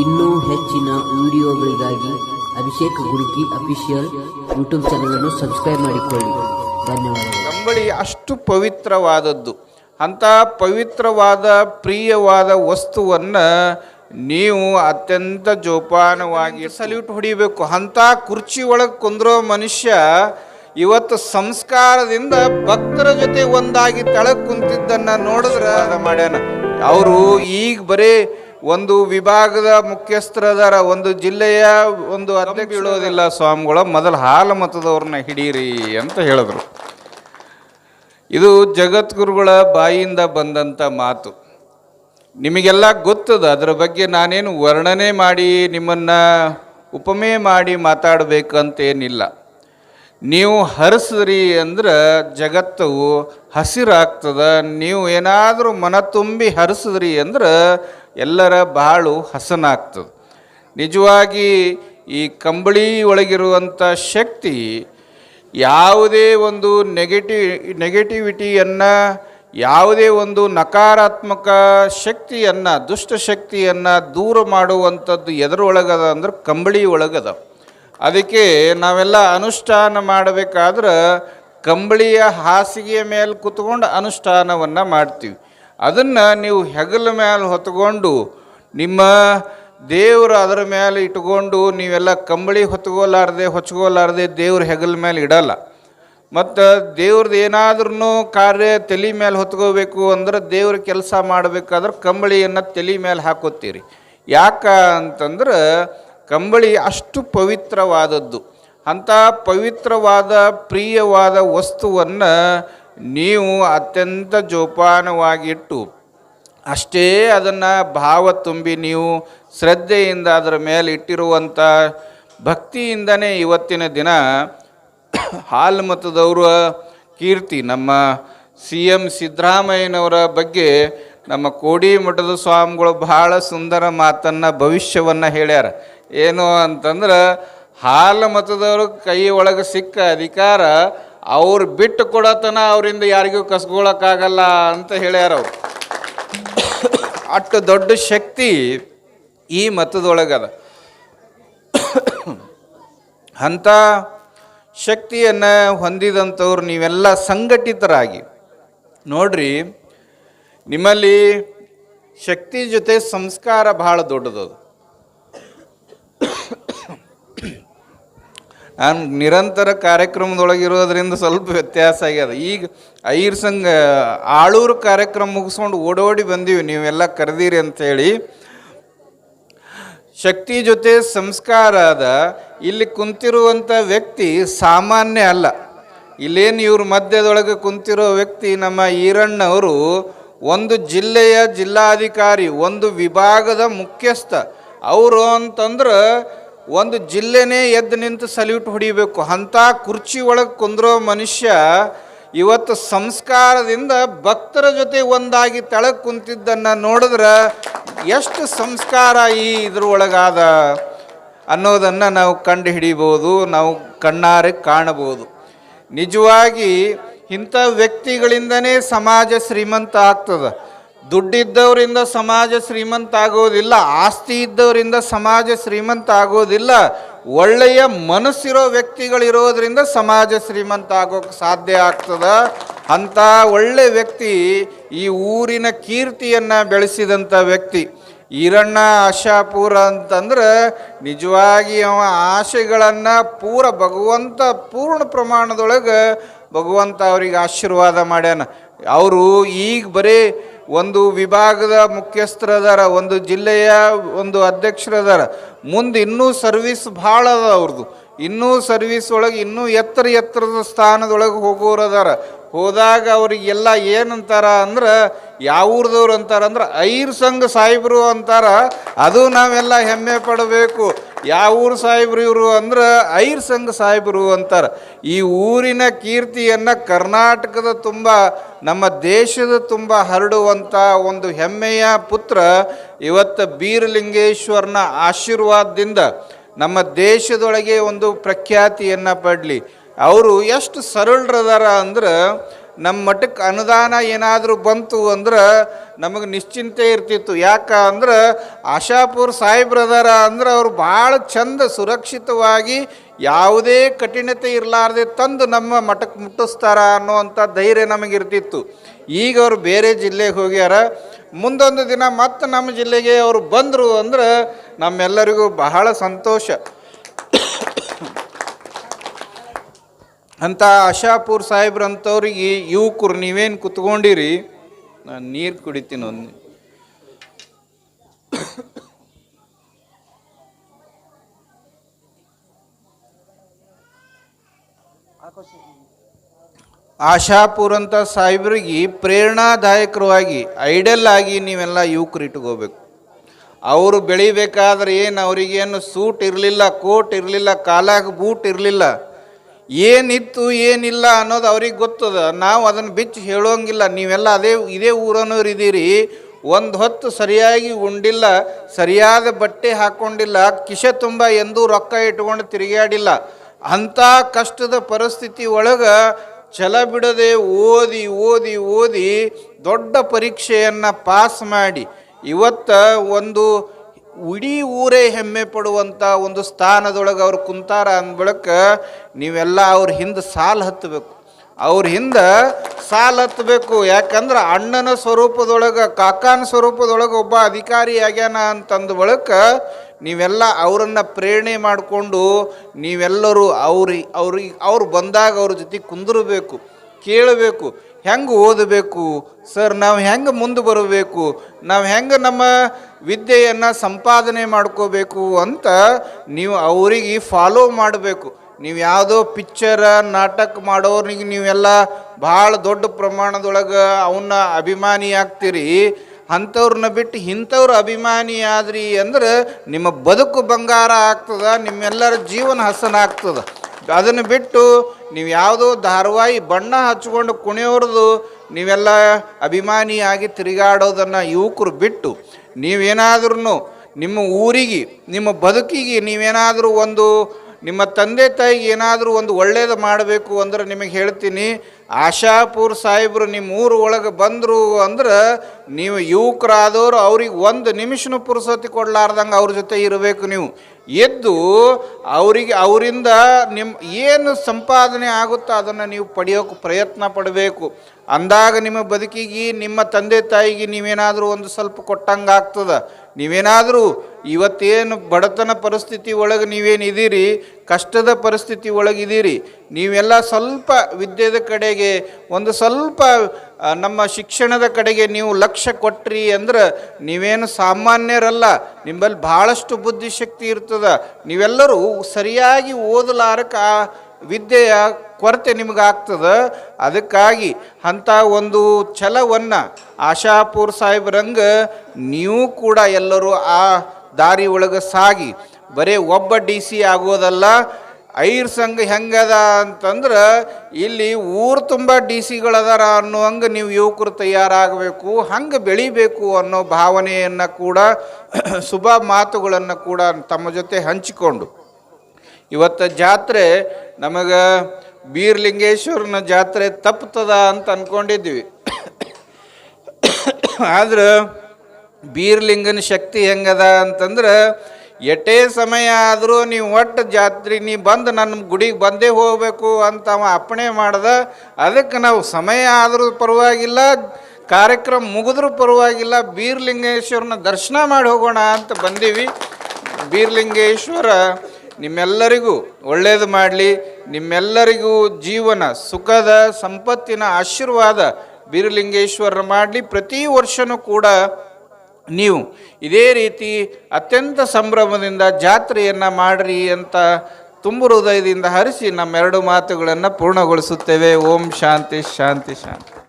ಇನ್ನೂ ಹೆಚ್ಚಿನ ವಿಡಿಯೋಗಳಿಗಾಗಿ ಅಭಿಷೇಕ್ ಗುರುಕಿ ಅಫಿಷಿಯಲ್ ಯೂಟ್ಯೂಬ್ ಚಾನಲನ್ನು ಸಬ್ಸ್ಕ್ರೈಬ್ ಮಾಡಿಕೊಳ್ಳಿ. ಧನ್ಯವಾದಗಳು. ಕಂಬಳಿ ಅಷ್ಟು ಪವಿತ್ರವಾದದ್ದು. ಅಂಥ ಪವಿತ್ರವಾದ ಪ್ರಿಯವಾದ ವಸ್ತುವನ್ನು ನೀವು ಅತ್ಯಂತ ಜೋಪಾನವಾಗಿ ಸಲ್ಯೂಟ್ ಹೊಡಿಬೇಕು. ಅಂಥ ಕುರ್ಚಿ ಒಳಗೆ ಕುಂದ್ರೋ ಮನುಷ್ಯ ಇವತ್ತು ಸಂಸ್ಕಾರದಿಂದ ಭಕ್ತರ ಜೊತೆ ಒಂದಾಗಿ ತಳಕ್ ಕುಂತಿದ್ದನ್ನ ನೋಡಿದ್ರೆ ಅದ ಮಾಡ್ಯಾನ. ಅವರು ಈಗ ಬರೀ ಒಂದು ವಿಭಾಗದ ಮುಖ್ಯಸ್ಥರದಾರ ಒಂದು ಜಿಲ್ಲೆಯ ಒಂದು ಅಧ್ಯಕ್ಷ ಬೀಳೋದಿಲ್ಲ ಸ್ವಾಮಿಗಳ ಮೊದಲು ಹಾಲು ಮತದವ್ರನ್ನ ಹಿಡೀರಿ ಅಂತ ಹೇಳಿದ್ರು. ಇದು ಜಗದ್ಗುರುಗಳ ಬಾಯಿಯಿಂದ ಬಂದಂಥ ಮಾತು. ನಿಮಗೆಲ್ಲ ಗೊತ್ತದ ಅದರ ಬಗ್ಗೆ ನಾನೇನು ವರ್ಣನೆ ಮಾಡಿ ನಿಮ್ಮನ್ನು ಉಪಮೆ ಮಾಡಿ ಮಾತಾಡಬೇಕು ಅಂತೇನಿಲ್ಲ ನೀವು ಹರಿಸಿದ್ರಿ ಅಂದ್ರೆ ಜಗತ್ತು ಹಸಿರಾಗ್ತದ ನೀವು ಏನಾದರೂ ಮನ ತುಂಬಿ ಹರಿಸಿದ್ರಿ ಅಂದ್ರೆ ಎಲ್ಲರ ಬಾಳು ಹಸನಾಗ್ತದೆ. ನಿಜವಾಗಿ ಈ ಕಂಬಳಿ ಒಳಗಿರುವಂಥ ಶಕ್ತಿ ಯಾವುದೇ ಒಂದು ನೆಗೆಟಿ ನೆಗೆಟಿವಿಟಿಯನ್ನು ಯಾವುದೇ ಒಂದು ನಕಾರಾತ್ಮಕ ಶಕ್ತಿಯನ್ನು ದುಷ್ಟಶಕ್ತಿಯನ್ನು ದೂರ ಮಾಡುವಂಥದ್ದು ಎದರೊಳಗದ ಅಂದ್ರೆ ಕಂಬಳಿ ಒಳಗದ. ಅದಕ್ಕೆ ನಾವೆಲ್ಲ ಅನುಷ್ಠಾನ ಮಾಡಬೇಕಾದ್ರೆ ಕಂಬಳಿಯ ಹಾಸಿಗೆಯ ಮೇಲೆ ಕುತ್ಕೊಂಡು ಅನುಷ್ಠಾನವನ್ನು ಮಾಡ್ತೀವಿ. ಅದನ್ನು ನೀವು ಹೆಗಲ ಮೇಲೆ ಹೊತ್ಕೊಂಡು, ನಿಮ್ಮ ದೇವರು ಅದರ ಮೇಲೆ ಇಟ್ಕೊಂಡು, ನೀವೆಲ್ಲ ಕಂಬಳಿ ಹೊತ್ಕೋಲಾರ್ದೆ, ಹೊಚ್ಕೋಲಾರ್ದೆ ದೇವ್ರ ಹೆಗಲ ಮೇಲೆ ಇಡಲ್ಲ. ಮತ್ತು ದೇವ್ರದ್ದು ಏನಾದ್ರೂ ಕಾರ್ಯ ತಲೆ ಮೇಲೆ ಹೊತ್ಕೋಬೇಕು ಅಂದ್ರೆ ದೇವ್ರ ಕೆಲಸ ಮಾಡಬೇಕಾದ್ರೆ ಕಂಬಳಿಯನ್ನು ತಲೆ ಮೇಲೆ ಹಾಕೋತೀರಿ. ಯಾಕ ಅಂತಂದ್ರೆ ಕಂಬಳಿ ಅಷ್ಟು ಪವಿತ್ರವಾದದ್ದು. ಅಂಥ ಪವಿತ್ರವಾದ, ಪ್ರಿಯವಾದ ವಸ್ತುವನ್ನು ನೀವು ಅತ್ಯಂತ ಜೋಪಾನವಾಗಿಟ್ಟು ಅಷ್ಟೇ ಅದನ್ನು ಭಾವ ತುಂಬಿ ನೀವು ಶ್ರದ್ಧೆಯಿಂದ ಅದರ ಮೇಲೆ ಇಟ್ಟಿರುವಂಥ ಭಕ್ತಿಯಿಂದನೇ ಇವತ್ತಿನ ದಿನ ಹಾಲ್ಮತದವರ ಕೀರ್ತಿ, ನಮ್ಮ ಸಿ ಎಂ ಸಿದ್ದರಾಮಯ್ಯನವರ ಬಗ್ಗೆ ನಮ್ಮ ಕೋಡಿ ಮಠದ ಸ್ವಾಮಿಗಳು ಬಹಳ ಸುಂದರ ಮಾತನ್ನು, ಭವಿಷ್ಯವನ್ನು ಹೇಳ್ಯಾರ. ಏನು ಅಂತಂದ್ರೆ ಹಾಲು ಮತದವ್ರ ಕೈ ಒಳಗೆ ಸಿಕ್ಕ ಅಧಿಕಾರ ಅವ್ರು ಬಿಟ್ಟು ಕೊಡತನ ಅವರಿಂದ ಯಾರಿಗೂ ಕಸ್ಕೊಳಕ್ಕಾಗಲ್ಲ ಅಂತ ಹೇಳ್ಯಾರ ಅವ್ರು. ಅಷ್ಟು ದೊಡ್ಡ ಶಕ್ತಿ ಈ ಮತದೊಳಗದ. ಅಂಥ ಶಕ್ತಿಯನ್ನು ಹೊಂದಿದಂಥವ್ರು ನೀವೆಲ್ಲ ಸಂಘಟಿತರಾಗಿ. ನೋಡ್ರಿ, ನಿಮ್ಮಲ್ಲಿ ಶಕ್ತಿ ಜೊತೆ ಸಂಸ್ಕಾರ ಬಹಳ ದೊಡ್ಡದದು. ನಾನು ನಿರಂತರ ಕಾರ್ಯಕ್ರಮದೊಳಗಿರೋದ್ರಿಂದ ಸ್ವಲ್ಪ ವ್ಯತ್ಯಾಸ ಆಗ್ಯದ. ಈಗ ಐರ್ ಸಂಘ, ಆಳೂರು ಕಾರ್ಯಕ್ರಮ ಮುಗಿಸ್ಕೊಂಡು ಓಡೋಡಿ ಬಂದೀವಿ, ನೀವೆಲ್ಲ ಕರೆದಿರಿ ಅಂಥೇಳಿ ಶಕ್ತಿ ಜೊತೆ ಸಂಸ್ಕಾರ ಅದ ಇಲ್ಲಿ ಕುಂತಿರುವಂಥ ವ್ಯಕ್ತಿ ಸಾಮಾನ್ಯ ಅಲ್ಲ. ಇಲ್ಲೇನು ಇವ್ರ ಮಧ್ಯದೊಳಗೆ ಕುಂತಿರೋ ವ್ಯಕ್ತಿ, ನಮ್ಮ ಈರಣ್ಣವರು ಒಂದು ಜಿಲ್ಲೆಯ ಜಿಲ್ಲಾಧಿಕಾರಿ, ಒಂದು ವಿಭಾಗದ ಮುಖ್ಯಸ್ಥ. ಅವರು ಅಂತಂದ್ರೆ ಒಂದು ಜಿಲ್ಲೆನೇ ಎದ್ದು ನಿಂತು ಸಲ್ಯೂಟ್ ಹೊಡಿಬೇಕು. ಅಂಥ ಕುರ್ಚಿ ಒಳಗೆ ಕುಂದ್ರೋ ಮನುಷ್ಯ ಇವತ್ತು ಸಂಸ್ಕಾರದಿಂದ ಭಕ್ತರ ಜೊತೆ ಒಂದಾಗಿ ತಳಕ್ಕೆ ಕುಂತಿದ್ದನ್ನು ನೋಡಿದ್ರೆ ಎಷ್ಟು ಸಂಸ್ಕಾರ ಈ ಇದ್ರ ಒಳಗಾದ ಅನ್ನೋದನ್ನು ನಾವು ಕಂಡು ಹಿಡಿಬೋದು ನಾವು ಕಣ್ಣಾರೆ ಕಾಣಬಹುದು ನಿಜವಾಗಿ ಇಂಥ ವ್ಯಕ್ತಿಗಳಿಂದನೇ ಸಮಾಜ ಶ್ರೀಮಂತ ಆಗ್ತದೆ. ದುಡ್ಡಿದ್ದವರಿಂದ ಸಮಾಜ ಶ್ರೀಮಂತ ಆಗೋದಿಲ್ಲ ಆಸ್ತಿ ಇದ್ದವರಿಂದ ಸಮಾಜ ಶ್ರೀಮಂತ ಆಗೋದಿಲ್ಲ ಒಳ್ಳೆಯ ಮನಸ್ಸಿರೋ ವ್ಯಕ್ತಿಗಳಿರೋದ್ರಿಂದ ಸಮಾಜ ಶ್ರೀಮಂತ ಆಗೋಕ್ಕೆ ಸಾಧ್ಯ ಆಗ್ತದ? ಅಂಥ ಒಳ್ಳೆ ವ್ಯಕ್ತಿ ಈ ಊರಿನ ಕೀರ್ತಿಯನ್ನು ಬೆಳೆಸಿದಂಥ ವ್ಯಕ್ತಿ. ಈರಣ್ಣ ಆಶಾಪೂರ ಅಂತಂದ್ರೆ ನಿಜವಾಗಿ ಅವ ಆಶೆಗಳನ್ನು ಪೂರ ಭಗವಂತ ಪೂರ್ಣ ಪ್ರಮಾಣದೊಳಗೆ ಭಗವಂತ ಅವ್ರಿಗೆ ಆಶೀರ್ವಾದ ಮಾಡ್ಯಾನ. ಅವರು ಈಗ ಬರೀ ಒಂದು ವಿಭಾಗದ ಮುಖ್ಯಸ್ಥರದಾರ, ಒಂದು ಜಿಲ್ಲೆಯ ಒಂದು ಅಧ್ಯಕ್ಷರದಾರ. ಮುಂದೆ ಇನ್ನೂ ಸರ್ವಿಸ್ ಭಾಳ ಅದ ಅವ್ರದ್ದು ಇನ್ನೂ ಸರ್ವಿಸ್ ಒಳಗೆ ಇನ್ನೂ ಎತ್ತರ ಎತ್ತರದ ಸ್ಥಾನದೊಳಗೆ ಹೋಗೋರದಾರ. ಹೋದಾಗ ಅವರಿಗೆಲ್ಲ ಏನಂತಾರ ಅಂದ್ರೆ, ಯಾವ ಊರ್ದವ್ರು ಅಂತಾರ ಅಂದ್ರೆ, ಐರ್ ಸಂಘ ಸಾಹೇಬರು ಅಂತಾರ. ಅದು ನಾವೆಲ್ಲ ಹೆಮ್ಮೆ ಪಡಬೇಕು. ಯಾವ ಊರು ಸಾಹೇಬ್ರು ಇವರು ಅಂದ್ರೆ ಐರ್ ಸಂಘ ಸಾಹೇಬರು ಅಂತಾರೆ. ಈ ಊರಿನ ಕೀರ್ತಿಯನ್ನು ಕರ್ನಾಟಕದ ತುಂಬ, ನಮ್ಮ ದೇಶದ ತುಂಬ ಹರಡುವಂಥ ಒಂದು ಹೆಮ್ಮೆಯ ಪುತ್ರ ಇವತ್ತು ಬೀರಲಿಂಗೇಶ್ವರನ ಆಶೀರ್ವಾದದಿಂದ ನಮ್ಮ ದೇಶದೊಳಗೆ ಒಂದು ಪ್ರಖ್ಯಾತಿಯನ್ನು ಪಡಲಿ. ಅವರು ಎಷ್ಟು ಸರಳರದಾರ ಅಂದ್ರೆ ನಮ್ಮ ಮಠಕ್ಕೆ ಅನುದಾನ ಏನಾದರೂ ಬಂತು ಅಂದ್ರೆ ನಮಗೆ ನಿಶ್ಚಿಂತೆ ಇರ್ತಿತ್ತು. ಯಾಕ ಅಂದ್ರೆ ಆಶಾಪುರ್ ಸಾಹೇಬ್ರದಾರ ಅಂದ್ರೆ ಅವರು ಭಾಳ ಚಂದ ಸುರಕ್ಷಿತವಾಗಿ ಯಾವುದೇ ಕಠಿಣತೆ ಇರಲಾರ್ದೆ ತಂದು ನಮ್ಮ ಮಠಕ್ಕೆ ಮುಟ್ಟಿಸ್ತಾರ ಅನ್ನೋವಂಥ ಧೈರ್ಯ ನಮಗಿರ್ತಿತ್ತು ಈಗ ಅವರು ಬೇರೆ ಜಿಲ್ಲೆಗೆ ಹೋಗ್ಯಾರ. ಮುಂದೊಂದು ದಿನ ಮತ್ತೆ ನಮ್ಮ ಜಿಲ್ಲೆಗೆ ಅವರು ಬಂದರು ಅಂದ್ರೆ ನಮ್ಮೆಲ್ಲರಿಗೂ ಬಹಳ ಸಂತೋಷ. ಅಂತ ಆಶಾಪುರ್ ಸಾಹೇಬ್ರಂಥವ್ರಿಗೆ ಯುವಕರು ನೀವೇನು ಕುತ್ಕೊಂಡಿರಿ? ನಾನು ನೀರು ಕುಡಿತೀನಿ ಒಂದು ಆಶಾಪುರ್ ಅಂತ ಸಾಹೇಬ್ರಿಗೆ ಪ್ರೇರಣಾದಾಯಕರವಾಗಿ, ಐಡಲ್ ಆಗಿ ನೀವೆಲ್ಲ ಯುವಕರು ಇಟ್ಕೋಬೇಕು. ಅವರು ಬೆಳಿಬೇಕಾದ್ರೆ ಏನು ಅವರಿಗೇನು ಸೂಟ್ ಇರಲಿಲ್ಲ, ಕೋಟ್ ಇರಲಿಲ್ಲ, ಕಾಲಾಗ ಬೂಟ್ ಇರಲಿಲ್ಲ ಏನಿತ್ತು, ಏನಿಲ್ಲ ಅನ್ನೋದು ಅವ್ರಿಗೆ ಗೊತ್ತದ. ನಾವು ಅದನ್ನು ಬಿಚ್ಚಿ ಹೇಳೋಂಗಿಲ್ಲ ನೀವೆಲ್ಲ ಅದೇ, ಇದೇ ಊರನ್ನೋರು ಇದ್ದೀರಿ. ಒಂದು ಹೊತ್ತು ಸರಿಯಾಗಿ ಉಂಡಿಲ್ಲ, ಸರಿಯಾದ ಬಟ್ಟೆ ಹಾಕ್ಕೊಂಡಿಲ್ಲ ಕಿಶೆ ತುಂಬ ಎಂದೂ ರೊಕ್ಕ ಇಟ್ಕೊಂಡು ತಿರುಗಾಡಿಲ್ಲ ಅಂಥ ಕಷ್ಟದ ಪರಿಸ್ಥಿತಿ ಒಳಗೆ ಛಲ ಬಿಡದೆ ಓದಿ ಓದಿ ಓದಿ ದೊಡ್ಡ ಪರೀಕ್ಷೆಯನ್ನು ಪಾಸ್ ಮಾಡಿ ಇವತ್ತು ಒಂದು ಇಡೀ ಊರೇ ಹೆಮ್ಮೆ ಪಡುವಂಥ ಒಂದು ಸ್ಥಾನದೊಳಗೆ ಅವ್ರು ಕುಂತಾರ ಅಂದ್ಬಳಕ ನೀವೆಲ್ಲ ಅವ್ರ ಹಿಂದೆ ಸಾಲು ಹತ್ತಬೇಕು. ಅವ್ರ ಹಿಂದೆ ಸಾಲ ಹತ್ತಬೇಕು. ಯಾಕಂದ್ರೆ ಅಣ್ಣನ ಸ್ವರೂಪದೊಳಗೆ, ಕಾಕಾನ ಸ್ವರೂಪದೊಳಗೆ ಒಬ್ಬ ಅಧಿಕಾರಿ ಆಗ್ಯಾನ ಅಂತಂದ ಬಳಿಕ ನೀವೆಲ್ಲ ಅವರನ್ನು ಪ್ರೇರಣೆ ಮಾಡಿಕೊಂಡು ನೀವೆಲ್ಲರೂ ಅವ್ರಿ ಅವ್ರಿಗೆ ಅವ್ರು ಬಂದಾಗ ಅವ್ರ ಜೊತೆ ಕುಂದಿರಬೇಕು, ಕೇಳಬೇಕು. ಹೆಂಗೆ ಓದಬೇಕು? ಸರ್, ನಾವು ಹೆಂಗೆ ಮುಂದೆ ಬರಬೇಕು? ನಾವು ಹೆಂಗೆ ನಮ್ಮ ವಿದ್ಯೆಯನ್ನು ಸಂಪಾದನೆ ಮಾಡ್ಕೋಬೇಕು ಅಂತ ನೀವು ಅವರಿಗೆ ಫಾಲೋ ಮಾಡಬೇಕು. ನೀವು ಯಾವುದೋ ಪಿಕ್ಚರ ನಾಟಕ ಮಾಡೋರಿಗೆ ನೀವೆಲ್ಲ ಭಾಳ ದೊಡ್ಡ ಪ್ರಮಾಣದೊಳಗೆ ಅವನ್ನ ಅಭಿಮಾನಿ ಆಗ್ತೀರಿ. ಅಂಥವ್ರನ್ನ ಬಿಟ್ಟು ಇಂಥವ್ರ ಅಭಿಮಾನಿ ಆದ್ರಿ ಅಂದ್ರೆ ನಿಮ್ಮ ಬದುಕು ಬಂಗಾರ ಆಗ್ತದ, ನಿಮ್ಮೆಲ್ಲರ ಜೀವನ ಹಸನ ಆಗ್ತದ ಅದನ್ನು ಬಿಟ್ಟು ನೀವು ಯಾವುದೋ ಧಾರವಾಹಿ ಬಣ್ಣ ಹಚ್ಕೊಂಡು ಕುಣಿಯೋರ್ದು ನೀವೆಲ್ಲ ಅಭಿಮಾನಿಯಾಗಿ ತಿರುಗಾಡೋದನ್ನು ಯುವಕರು ಬಿಟ್ಟು ನೀವೇನಾದ್ರೂ ನಿಮ್ಮ ಊರಿಗೆ, ನಿಮ್ಮ ಬದುಕಿಗೆ ನೀವೇನಾದರೂ ಒಂದು, ನಿಮ್ಮ ತಂದೆ ತಾಯಿಗೆ ಏನಾದರೂ ಒಂದು ಒಳ್ಳೇದು ಮಾಡಬೇಕು ಅಂದ್ರೆ ನಿಮಗೆ ಹೇಳ್ತೀನಿ. ಆಶಾಪುರ್ ಸಾಹೇಬರು ನಿಮ್ಮ ಊರು ಒಳಗೆ ಬಂದರು ಅಂದ್ರೆ ನೀವು ಯುವಕರಾದವರು ಅವ್ರಿಗೆ ಒಂದು ನಿಮಿಷನೂ ಪುರುಸತಿ ಕೊಡಲಾರ್ದಂಗೆ ಅವ್ರ ಜೊತೆ ಇರಬೇಕು ನೀವು. ಎದ್ದು ಅವರಿಗೆ, ಅವರಿಂದ ನಿಮ್ಮ ಏನು ಸಂಪಾದನೆ ಆಗುತ್ತೋ ಅದನ್ನು ನೀವು ಪಡೆಯೋಕೆ ಪ್ರಯತ್ನ ಪಡಬೇಕು. ಅಂದಾಗ ನಿಮ್ಮ ಬದುಕಿಗೆ, ನಿಮ್ಮ ತಂದೆ ತಾಯಿಗೆ ನೀವೇನಾದರೂ ಒಂದು ಸ್ವಲ್ಪ ಕೊಟ್ಟಂಗೆ ಆಗ್ತದ ನೀವೇನಾದರೂ ಇವತ್ತೇನು ಬಡತನ ಪರಿಸ್ಥಿತಿ ಒಳಗೆ ನೀವೇನಿದ್ದೀರಿ, ಕಷ್ಟದ ಪರಿಸ್ಥಿತಿ ಒಳಗಿದ್ದೀರಿ ನೀವೆಲ್ಲ ಸ್ವಲ್ಪ ವಿದ್ಯೆದ ಕಡೆಗೆ, ಒಂದು ಸ್ವಲ್ಪ ನಮ್ಮ ಶಿಕ್ಷಣದ ಕಡೆಗೆ ನೀವು ಲಕ್ಷ್ಯ ಕೊಟ್ರಿ ಅಂದ್ರೆ ನೀವೇನು ಸಾಮಾನ್ಯರಲ್ಲ ನಿಮ್ಮಲ್ಲಿ ಭಾಳಷ್ಟು ಬುದ್ಧಿಶಕ್ತಿ ಇರ್ತದೆ. ನೀವೆಲ್ಲರೂ ಸರಿಯಾಗಿ ಓದಲಾರಕ್ಕೆ ಆ ವಿದ್ಯೆಯ ಕೊರತೆ ನಿಮಗಾಗ್ತದ? ಅದಕ್ಕಾಗಿ ಅಂಥ ಒಂದು ಛಲವನ್ನು ಆಶಾಪುರ್ ಸಾಹೇಬ್ರಂಗ, ನೀವು ಕೂಡ ಎಲ್ಲರೂ ಆ ದಾರಿ ಒಳಗೆ ಸಾಗಿ. ಬರೀ ಒಬ್ಬ ಡಿ ಸಿ ಆಗೋದಲ್ಲ, ಐರ್ ಸಂಘ ಹೆಂಗದ ಅಂತಂದ್ರೆ ಇಲ್ಲಿ ಊರು ತುಂಬ ಡಿ ಸಿಗಳದಾರ ಅನ್ನೋ ಹಂಗೆ ನೀವು ಯುವಕರು ತಯಾರಾಗಬೇಕು, ಹಂಗೆ ಬೆಳಿಬೇಕು ಅನ್ನೋ ಭಾವನೆಯನ್ನು ಕೂಡ, ಶುಭ ಮಾತುಗಳನ್ನು ಕೂಡ ತಮ್ಮ ಜೊತೆ ಹಂಚಿಕೊಂಡು. ಇವತ್ತು ಜಾತ್ರೆ ನಮಗೆ ಬೀರ್ಲಿಂಗೇಶ್ವರನ ಜಾತ್ರೆ ತಪ್ಪುತ್ತದ ಅಂತ ಅಂದ್ಕೊಂಡಿದ್ವಿ ಆದ್ರೆ ಬೀರ್ಲಿಂಗನ ಶಕ್ತಿ ಹೆಂಗದ ಅಂತಂದ್ರೆ ಎಟೇ ಸಮಯ ಆದರೂ ನೀವು ಒಟ್ಟು ಜಾತ್ರೆ, ನೀ ಬಂದು ನನ್ನ ಗುಡಿಗೆ ಬಂದೇ ಹೋಗಬೇಕು ಅಂತ ಅವ ಅಪ್ಪಣೆ ಮಾಡ್ದ. ಅದಕ್ಕೆ ನಾವು ಸಮಯ ಆದರೂ ಪರವಾಗಿಲ್ಲ, ಕಾರ್ಯಕ್ರಮ ಮುಗಿದ್ರೂ ಪರವಾಗಿಲ್ಲ, ಬೀರ್ಲಿಂಗೇಶ್ವರನ ದರ್ಶನ ಮಾಡಿ ಹೋಗೋಣ ಅಂತ ಬಂದೀವಿ. ಬೀರ್ಲಿಂಗೇಶ್ವರ ನಿಮ್ಮೆಲ್ಲರಿಗೂ ಒಳ್ಳೆಯದು ಮಾಡಲಿ. ನಿಮ್ಮೆಲ್ಲರಿಗೂ ಜೀವನ, ಸುಖದ, ಸಂಪತ್ತಿನ ಆಶೀರ್ವಾದ ಬೀರಲಿಂಗೇಶ್ವರ ಮಾಡಲಿ. ಪ್ರತಿ ವರ್ಷವೂ ಕೂಡ ನೀವು ಇದೇ ರೀತಿ ಅತ್ಯಂತ ಸಂಭ್ರಮದಿಂದ ಜಾತ್ರೆಯನ್ನು ಮಾಡ್ರಿ ಅಂತ ತುಂಬು ಹೃದಯದಿಂದ ಹರಿಸಿ ನಮ್ಮೆರಡು ಮಾತುಗಳನ್ನು ಪೂರ್ಣಗೊಳಿಸುತ್ತೇವೆ. ಓಂ ಶಾಂತಿ ಶಾಂತಿ ಶಾಂತಿ.